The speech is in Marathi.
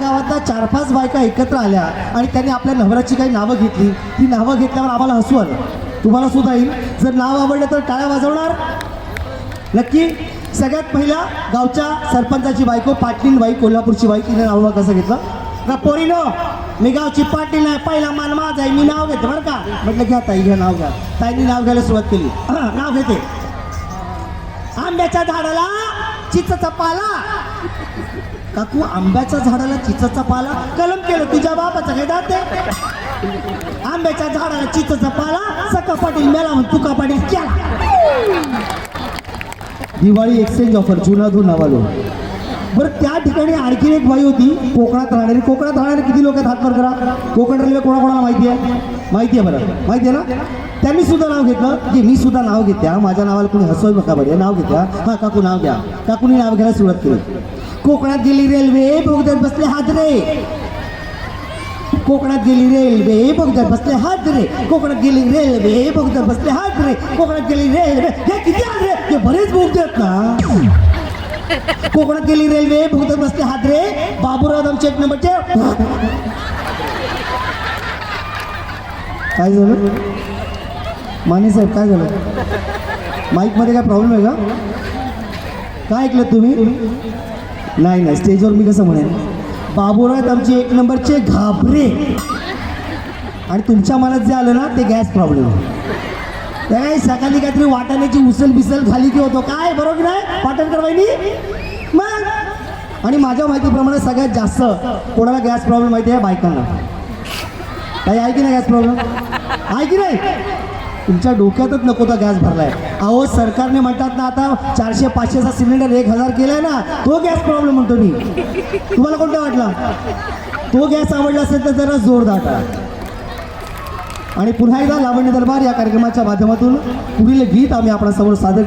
गावातल्या चार पाच बायका एकत्र आल्या आणि त्यांनी आपल्या नवऱ्याची काही नावं घेतली. ती नावं घेतल्यावर आम्हाला हसू आलं. तुम्हाला सुद्धा येईल. जर नाव आवडलं तर टाळ्या वाजवणार. नक्की? सगळ्यात पहिला गावच्या सरपंचाची बायको पाटील बाई कोल्हापूरची बाई तिने नाव कसं घेतलं? का पोरीनो मी गावची पाटील आहे. पहिला मान माझा आहे. मी नाव घेते बरं का? म्हटलं घ्या ताई घ्या नाव घ्या. ताईंनी नाव घ्यायला सुरुवात केली. नाव घेते. आंब्याच्या झाडाला चिचचा पाला. काकू आंब्याच्या झाडाला चिचाचा पाला. कलम केलं तुझ्या बापाचं काय दाते आंब्याच्या झाडाला चिचाचा पाला. सका पाटील मेला म्हणून तुका पाटील केला दिवाळी एक्सचेंज ऑफर जुना जुना वालो बरं त्या ठिकाणी आणखी एक बाई होती कोकणात राहणारी. कोकणात राहणारे किती लोक आहेत? हात करा. कोकण रेल्वे कोणाकोणाला माहिती आहे? माहिती आहे बरं. माहिती आहे ना? त्यांनी सुद्धा नाव घेतलं. की मी सुद्धा नाव घेत्या. माझ्या नावाला कुणी हसवाय बघा बरं? नाव घेत्या. हां काकू नाव घ्या. काकूनी नाव घ्यायला सुरुवात केली. कोकणात गेली रेल्वे बोगद्यात बसले हादरे. कोकणात गेली रेल्वे बोगद्यात बसले हादरे. कोकणात गेली रेल्वे बोगद्यात बसले हादरे. कोकणात गेली रेल्वे हे किती हादरे? हे बरेच बोगद्यात आहेत ना. कोकणात गेली रेल्वे बोगद्यात बसले हादरे. बाबूराव आमचे एक नंबरचे काय झालं? माने साहेब काय झालं? माईकमध्ये काय प्रॉब्लेम आहे का? काय ऐकलं तुम्ही? नाही नाही. स्टेजवर मी कसं म्हणेन? बाबूराव आमचे एक नंबरचे घाबरे. आणि तुमच्या मनात जे आलं ना ते गॅस प्रॉब्लेम काय सकाळी काहीतरी वाटाण्याची उसल बिसल खाली की होतो. काय? बरोबर नाही? पाटणकर वहिनी मग? आणि माझ्या माहितीप्रमाणे सगळ्यात जास्त कोणाला गॅस प्रॉब्लेम माहिती आहे? बायकांना. काही आहे की नाही गॅस प्रॉब्लेम आहे की नाही? तुमच्या डोक्यातच नको तो गॅस भरलाय. अहो सरकारने म्हणतात ना आता चारशे पाचशेचा सिलेंडर एक हजार केलाय ना तो गॅस प्रॉब्लेम म्हणतो मी. तुम्हाला कोणता वाटला? तो गॅस आवडला असेल तर जरा जोरदार दाटा आणि पुन्हा एकदा लावण्य दरबार या कार्यक्रमाच्या माध्यमातून पुढील गीत आम्ही आपल्यासमोर सादर